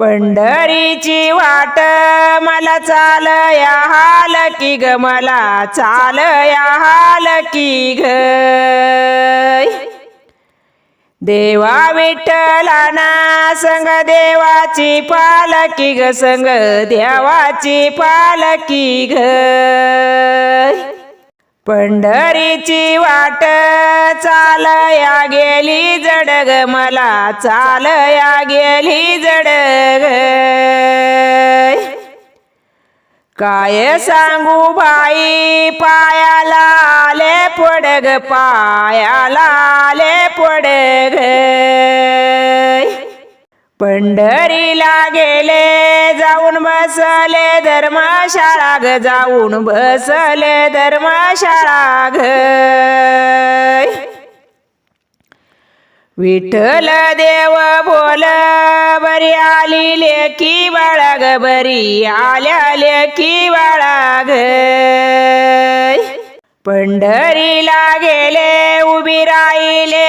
पंढरीची वाट मला चाल या हाल की ग मला चाल या हाल की ग देवा विठ्ठलाना संग देवाची पालकी ग संग देवाची पालकी ग पंढरीची वाट चालया गेली जडग मला चालया गेली जडग. काय सांगू बाई पायाला आले पडग पायाला आले पडग. पंढरीला गेले जाऊन बसले धर्मशाळा ग जाऊन बसले धर्मशाळा ग. विठ्ठल देव बोल बरी आली लेकी बाळा ग बरी आल्या लेकी बाळा ग पंढरीला गेले उभी राहिले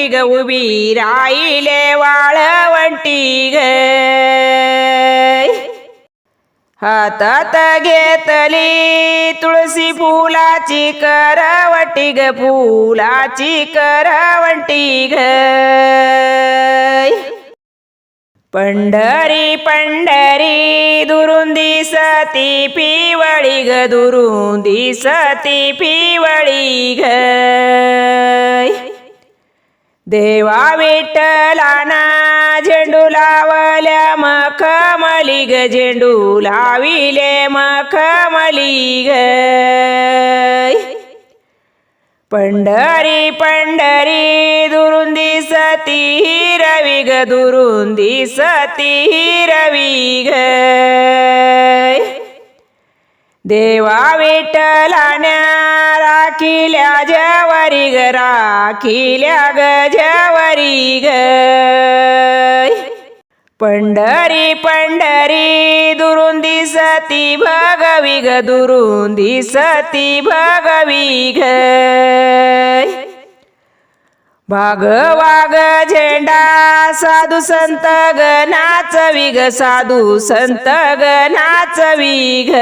वाळवंटी ग उभी राहिले वाळवंटी ग हातात घेतली तुळसी फुलाची करवटी ग फुलाची करवटी ग पंढरी पंढरी दुरून दिसती पिवळी ग दुरून दिसती पिवळी ग देवा विठ्ठलाना झेंडू लावल्या मखमली ग झेंडू लाविले मखमली ग पंढरी पंढरी दुरून दिसती रवी ग दुरून दिसती रवी ग. देवा विठ्ठलान्या राखिल्या जवरी ग राखिल्या ग जवरी ग. पंढरी पंढरी दुरून दिसती भगवी ग दुरून दिसती भगवी ग. भाग वाग झेंडा साधू संत ग नाचवी ग साधू संत ग नाचवी ग.